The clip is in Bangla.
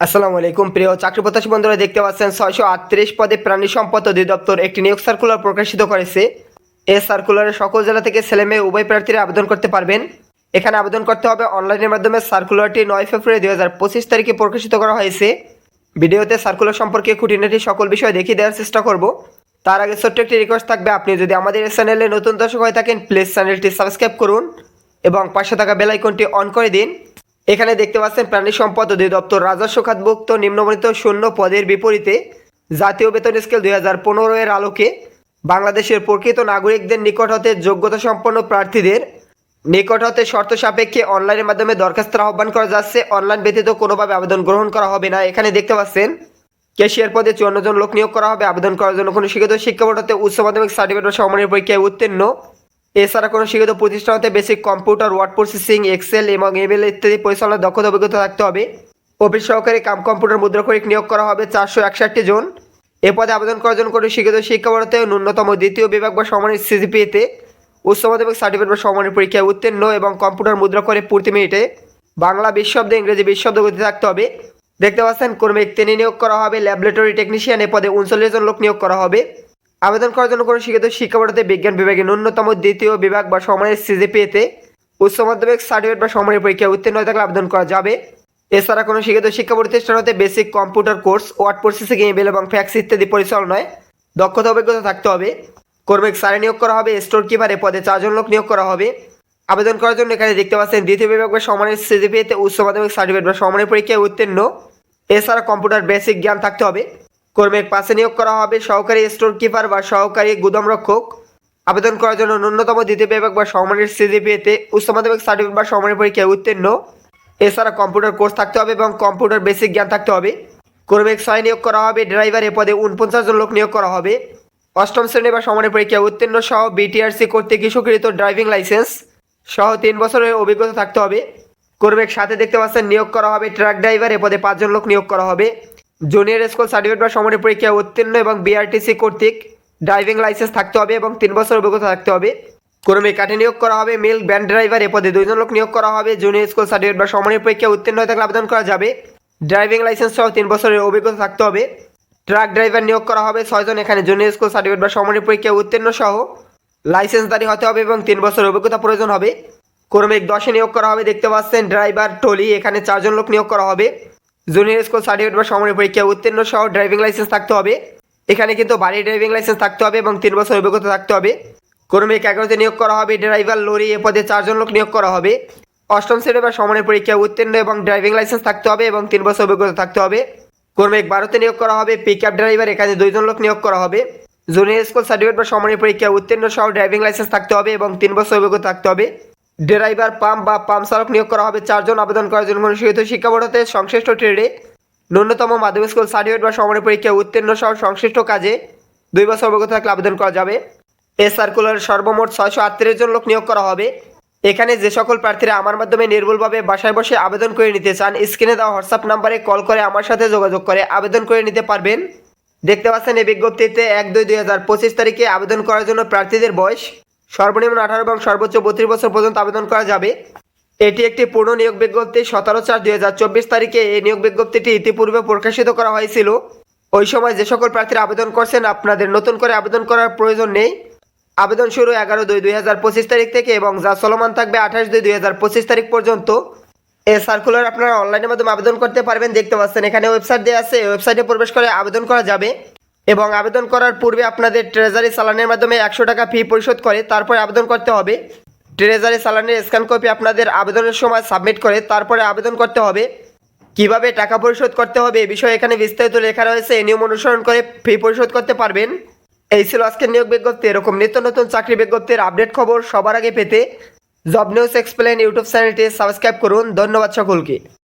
আসসালামু আলাইকুম। প্রিয় চাকরি প্রত্যাশী বন্ধুরা, দেখতে পাচ্ছেন ছয়শো আটত্রিশ পদে প্রাণী সম্পদ অধিদপ্তর একটি নিয়োগ সার্কুলার প্রকাশিত করেছে। এই সার্কুলারে সকল জেলা থেকে ছেলে মেয়ে উভয় প্রার্থীরা আবেদন করতে পারবেন। এখানে আবেদন করতে হবে অনলাইনের মাধ্যমে। সার্কুলারটি নয় ফেব্রুয়ারি দুই হাজার পঁচিশ তারিখে প্রকাশিত করা হয়েছে। ভিডিওতে সার্কুলার সম্পর্কে খুঁটিনাটি সকল বিষয় দেখিয়ে দেওয়ার চেষ্টা করব। তার আগে ছোট্ট একটি রিকোয়েস্ট থাকবে, আপনি যদি আমাদের চ্যানেলে নতুন দর্শক হয়ে থাকেন প্লিজ চ্যানেলটি সাবস্ক্রাইব করুন এবং পাশে থাকা বেল আইকনটি অন করে দিন। এখানে দেখতে পাচ্ছেন প্রাণী সম্পদ অধিদপ্তর রাজস্ব খাতভুক্ত নিম্নবর্ণিত শূন্য পদের বিপরীতে জাতীয় বেতন স্কেল দুই হাজার পনেরো এর আলোকে বাংলাদেশের প্রকৃত নাগরিকদের নিকট হতে যোগ্যতা সম্পন্ন প্রার্থীদের নিকট হতে শর্ত সাপেক্ষে অনলাইনের মাধ্যমে দরখাস্তের আহ্বান করা যাচ্ছে। অনলাইন ব্যতীত কোনোভাবে আবেদন গ্রহণ করা হবে না। এখানে দেখতে পাচ্ছেন, ক্যাশিয়ার পদে চুয়ান্ন জন লোক নিয়োগ করা হবে। আবেদন করার জন্য কোনো শিক্ষিত শিক্ষা বোর্ড হতে উচ্চ মাধ্যমিক সার্টিফিকেট বা সমমানের পরীক্ষায় উত্তীর্ণ এছাড়া কোনো শিক্ষিত প্রতিষ্ঠান হতে basic computer, word processing, Excel এবং এমএল ইত্যাদি পরিচালনার দক্ষতা অভিজ্ঞতা থাকতে হবে। অফিস সহকারী কাম কম্পিউটার মুদ্রাক্ষরিক নিয়োগ করা হবে চারশো একষট্টি জন। এ পদে আবেদন করার জন্য কোনো শিক্ষিত শিক্ষা বোর্ড ন্যূনতম দ্বিতীয় বিভাগ বা সমানের সিজিপিএতে উচ্চ মাধ্যমিক সার্টিফিকেট বা সমানের পরীক্ষায় উত্তীর্ণ এবং কম্পিউটার মুদ্রা করে প্রতি মিনিটে বাংলা বিশ শব্দ ইংরেজি বিশ শব্দ গতি থাকতে হবে। দেখতে পাচ্ছেন কর্মী তিনি নিয়োগ করা হবে, ল্যাবরেটরি টেকনিশিয়ান, এ পদে উনচল্লিশ জন লোক নিয়োগ করা হবে। আবেদন করার জন্য কোনো শিক্ষিত শিক্ষা বোর্ডে বিজ্ঞান বিভাগে ন্যূনতম দ্বিতীয় বিভাগ বা সমানের সিজিপিএতে উচ্চ মাধ্যমিক সার্টিফিকেট বা সমানের পরীক্ষায় উত্তীর্ণ হয়ে থাকলে আবেদন করা যাবে। এছাড়া কোনো শিক্ষিত শিক্ষা প্রতিষ্ঠান হতে basic computer course word processing email এবং ফ্যাক্স ইত্যাদি পরিচালনায় দক্ষতা অভিজ্ঞতা থাকতে হবে। কর্মিক সারে নিয়োগ করা হবে স্টোর কিপারে পদে চারজন লোক নিয়োগ করা হবে। আবেদন করার জন্য এখানে দেখতে পাচ্ছেন দ্বিতীয় বিভাগ বা সমানের সিজিপিএতে উচ্চ মাধ্যমিক সার্টিফিকেট বা সমানের পরীক্ষায় উত্তীর্ণ। এছাড়া কম্পিউটার বেসিক জ্ঞান থাকতে হবে। কর্মীর পাশে নিয়োগ করা হবে। সহকারী স্টোর কিপার বা সহকারী গুদাম রক্ষক আবেদন করার জন্য ন্যূনতম দ্বিতীয় বিভাগ বা সমানের সিজিপিএতে উচ্চ মাধ্যমিক সার্টিফিকেট বা সমানের পরীক্ষায় উত্তীর্ণ। এছাড়া কম্পিউটার কোর্স থাকতে হবে এবং কম্পিউটার বেসিক জ্ঞান থাকতে হবে। কর্মিক ছয় নিয়োগ করা হবে ড্রাইভার এ পদে উনপঞ্চাশ জন লোক নিয়োগ করা হবে। অষ্টম শ্রেণি বা সমানের পরীক্ষায় উত্তীর্ণ সহ বিটিআরসি কর্তৃক ইস্যুকৃত ড্রাইভিং লাইসেন্স সহ তিন বছরের অভিজ্ঞতা থাকতে হবে। কর্মীর সাথে দেখতে পাচ্ছেন, নিয়োগ করা হবে ট্রাক ড্রাইভার এ পদে পাঁচজন লোক নিয়োগ করা হবে। জুনিয়র স্কুল সার্টিফিকেট বা সমানের পরীক্ষায় উত্তীর্ণ এবং বিআরটিসি কর্তৃক ড্রাইভিং লাইসেন্স থাকতে হবে এবং তিন বছর অভিজ্ঞতা থাকতে হবে। কর্মী কাঠে নিয়োগ করা হবে মিল ব্যান্ড ড্রাইভার এ পদে দুইজন লোক নিয়োগ করা হবে, জুনিয়র স্কুল সার্টিফিকেট বা সমানের পরীক্ষায় উত্তীর্ণ হয়ে থাকলে আবেদন করা যাবে। ড্রাইভিং লাইসেন্স সহ তিন বছরের অভিজ্ঞতা থাকতে হবে। ট্রাক ড্রাইভার নিয়োগ করা হবে ছয়জন এখানে জুনিয়র স্কুল সার্টিফিকেট বা সমানের পরীক্ষায় উত্তীর্ণ সহ। লাইসেন্সদারি হতে হবে এবং তিন বছর অভিজ্ঞতা প্রয়োজন হবে। কর্মিক দশে নিয়োগ করা হবে, দেখতে পাচ্ছেন ড্রাইভার টলি এখানে চারজন লোক নিয়োগ করা হবে। জুনিয়র স্কুল সার্টিফিকেট বা সমানের পরীক্ষায় উত্তীর্ণ সহ ড্রাইভিং লাইসেন্স থাকতে হবে। এখানে কিন্তু বাড়ি ড্রাইভিং লাইসেন্স থাকতে হবে এবং তিন বছর অভিজ্ঞতা থাকতে হবে। কর্মিক এগারোতে নিয়োগ করা হবে ড্রাইভার লরি এ পদে চারজন লোক নিয়োগ করা হবে। অষ্টম শ্রেণি বা সমানের পরীক্ষায় উত্তীর্ণ এবং ড্রাইভিং লাইসেন্স থাকতে হবে এবং তিন বছর অভিজ্ঞতা থাকতে হবে। কর্মিক বারোতে নিয়োগ করা হবে পিক আপ ড্রাইভার এখানে দুইজন লোক নিয়োগ করা হবে। জুনিয়র স্কুল সার্টিফিকেট বা সমানের পরীক্ষায় উত্তীর্ণ সহ ড্রাইভিং লাইসেন্স থাকতে হবে এবং তিন বছর অভিজ্ঞতা থাকতে হবে। ড্রাইভার, পাম্প বা পাম্প চালক নিয়োগ করা হবে। চারজন আবেদন করার জন্য শিক্ষিত শিক্ষা বোর্ড হতে সংশ্লিষ্ট ট্রেডে ন্যূনতম মাধ্যমিক স্কুল সার্টিফিকেট বা সমানের পরীক্ষায় উত্তীর্ণ সহ সংশ্লিষ্ট কাজে দুই বছর অভিজ্ঞতা থাকলে আবেদন করা যাবে। এ সার্কুলার সর্বমোট ছয়শো আটত্রিশ জন লোক নিয়োগ করা হবে। এখানে যে সকল প্রার্থীরা আমার মাধ্যমে নির্ভুলভাবে বাসায় বসে আবেদন করে নিতে চান, স্ক্রিনে দেওয়া হোয়াটসঅ্যাপ নাম্বারে কল করে আমার সাথে যোগাযোগ করে আবেদন করে নিতে পারবেন। দেখতে পাচ্ছেন এই বিজ্ঞপ্তিতে এক দুই দুই হাজার পঁচিশ তারিখে আবেদন করার জন্য প্রার্থীদের বয়স সর্বনিম্ন আঠারো এবং সর্বোচ্চ বত্রিশ বছর পর্যন্ত আবেদন করা যাবে। এটি একটি পূর্ণ নিয়োগ বিজ্ঞপ্তি, সতেরো চার দুই হাজার চব্বিশ তারিখে এই নিয়োগ বিজ্ঞপ্তিটি ইতিপূর্বে প্রকাশিত করা হয়েছিল। ওই সময় যে সকল প্রার্থীরা আবেদন করছেন, আপনাদের নতুন করে আবেদন করার প্রয়োজন নেই। আবেদন শুরু এগারো দুই দুই হাজার পঁচিশ তারিখ থেকে এবং যা চলমান থাকবে আঠাশ দুই দুই হাজার পঁচিশ তারিখ পর্যন্ত। এই সার্কুলার আপনারা অনলাইনের মাধ্যমে আবেদন করতে পারবেন, দেখতে পাচ্ছেন এখানে ওয়েবসাইট দেওয়া আছে। ওয়েবসাইটে প্রবেশ করে আবেদন করা যাবে। এবং আবেদন করার পূর্বে আপনাদের ট্রেজারি চালানের মাধ্যমে একশো টাকা ফি পরিশোধ করে তারপরে আবেদন করতে হবে। ট্রেজারি চালানের স্ক্যান কপি আপনাদের আবেদনের সময় সাবমিট করে তারপরে আবেদন করতে হবে। কীভাবে টাকা পরিশোধ করতে হবে এ বিষয়ে এখানে বিস্তারিত লেখা রয়েছে। এই নিয়ম অনুসরণ করে ফি পরিশোধ করতে পারবেন। এই ছিল আজকের নিয়োগ বিজ্ঞপ্তি। এরকম নিত্য নতুন চাকরি বিজ্ঞপ্তির আপডেট খবর সবার আগে পেতে জব নিউজ এক্সপ্লেন ইউটিউব চ্যানেলটি সাবস্ক্রাইব করুন। ধন্যবাদ সকলকে।